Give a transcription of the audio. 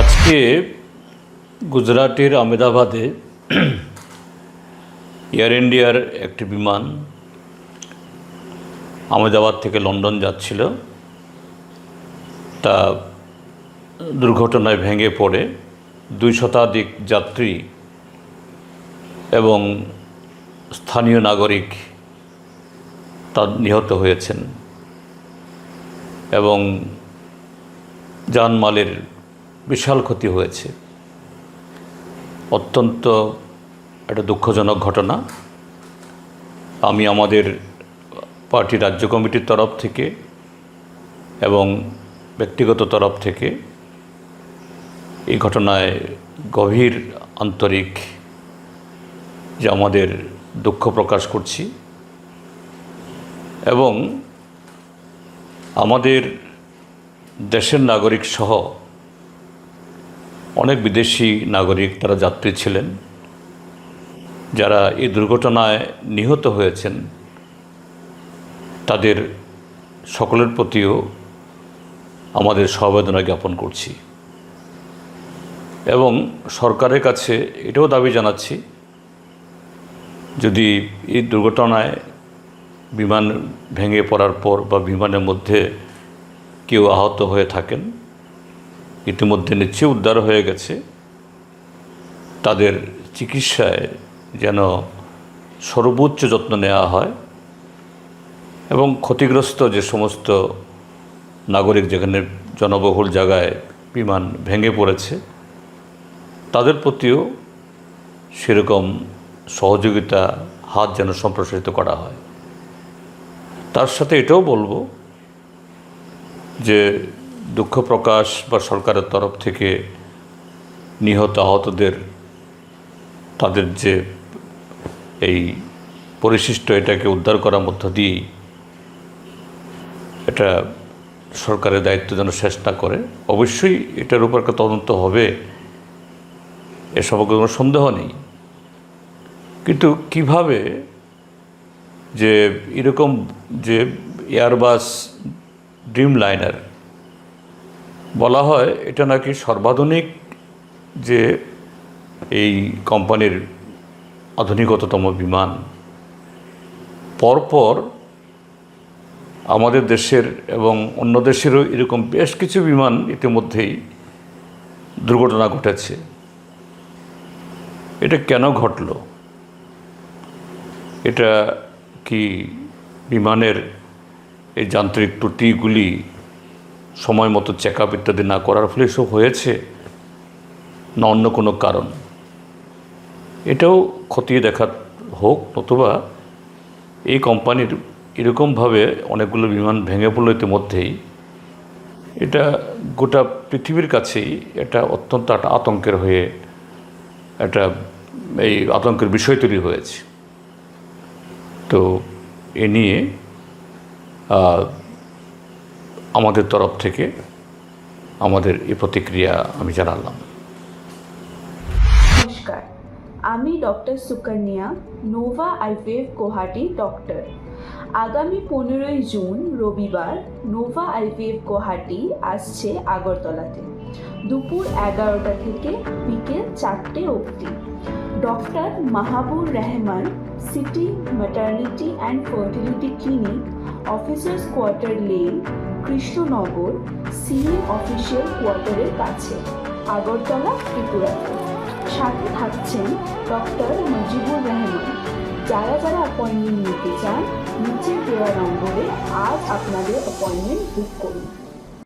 আজকে গুজরাটের আমেদাবাদে এয়ার ইন্ডিয়ার একটি বিমান আমেদাবাদ থেকে লন্ডন যাচ্ছিল। তা দুর্ঘটনায় ভেঙে পড়ে। দুই শতাধিক যাত্রী এবং স্থানীয় নাগরিক তার নিহত হয়েছেন এবং জানমালের বিশাল ক্ষতি হয়েছে। অত্যন্ত একটা দুঃখজনক ঘটনা। আমি আমাদের পার্টি রাজ্য কমিটির তরফ থেকে এবং ব্যক্তিগত তরফ থেকে এই ঘটনায় গভীর আন্তরিক যে আমাদের দুঃখ প্রকাশ করছি এবং আমাদের দেশের নাগরিক সহ অনেক বিদেশি নাগরিক তারা যাত্রী ছিলেন। যারা এই দুর্ঘটনায় নিহত হয়েছেন, তাদের সকলের প্রতিও আমাদের সমবেদনা জ্ঞাপন করছি। এবং সরকারের কাছে এটাও দাবি জানাচ্ছি, যদি এই দুর্ঘটনায় বিমান ভেঙে পড়ার পর বা বিমানের মধ্যে কেউ আহত হয়ে থাকেন ইতিমধ্যে নিশ্চয়ই উদ্ধার হয়ে গেছে। তাদের চিকিৎসায় যেন সর্বোচ্চ যত্ন নেওয়া হয় এবং ক্ষতিগ্রস্ত যে সমস্ত নাগরিক যেখানে জনবহুল জায়গায় বিমান ভেঙে পড়েছে, তাদের প্রতিও সেরকম সহযোগিতা, হাত যেন সম্প্রসারিত করা হয়। তার সাথে এটাও বলব যে দুঃখ প্রকাশ বা সরকারের তরফ থেকে নিহত আহতদের তাদের যে এই পরিশিষ্ট এটাকে উদ্ধার করার মধ্য দিয়েই এটা সরকারের দায়িত্ব যেন শেষ না করে। অবশ্যই এটার উপর একটা তদন্ত হবে, এ সম্পর্কে কোনো সন্দেহ নেই। কিন্তু কীভাবে যে এরকম যে এয়ারবাস ড্রিম লাইনার বলা হয় এটা নাকি সর্বাধুনিক যে এই কোম্পানির আধুনিকতম বিমান। পরপর আমাদের দেশের এবং অন্য দেশেরও এরকম বেশ কিছু বিমান ইতিমধ্যেই দুর্ঘটনা ঘটেছে। এটা কেন ঘটল? এটা কি বিমানের এই যান্ত্রিক ত্রুটিগুলি সময় মতো চেক আপ ইত্যাদি না করার ফলে এসব হয়েছে না অন্য কোনো কারণ। এটাও খতিয়ে দেখা হোক নতুবা এই কোম্পানির এরকমভাবে অনেকগুলো বিমান ভেঙে পড়ল ইতিমধ্যেই। এটা গোটা পৃথিবীর কাছেই এটা অত্যন্ত একটা আতঙ্কের হয়ে একটা এই আতঙ্কের বিষয় তৈরি হয়েছে। তো এ নিয়ে আমাদের তরফ থেকে আমাদের এই প্রতিক্রিয়া আমি জানালাম। নমস্কার, আমি doctor Sukanya, Nova IVF Guwahati doctor. আগামী পনেরোই জুন, রবিবার, নোভা আইভেভ গুয়াহাটি আসছে আগরতলাতে। দুপুর এগারোটা থেকে বিকেল চারটে অবধি। Doctor Mahabur Rahman, city maternity and fertility clinic officers quarter lane Krishnanagar CM official কোয়ার্টারের কাছে, আগরতলা, ত্রিপুরা। সাথে থাকছেন ডক্টর মুজিবুর রহমান। যারা যারা অ্যাপয়েন্টমেন্ট নিতে চান নিচে দেওয়া নম্বরে আজ আপনাদের অ্যাপয়েন্টমেন্ট বুক করুন।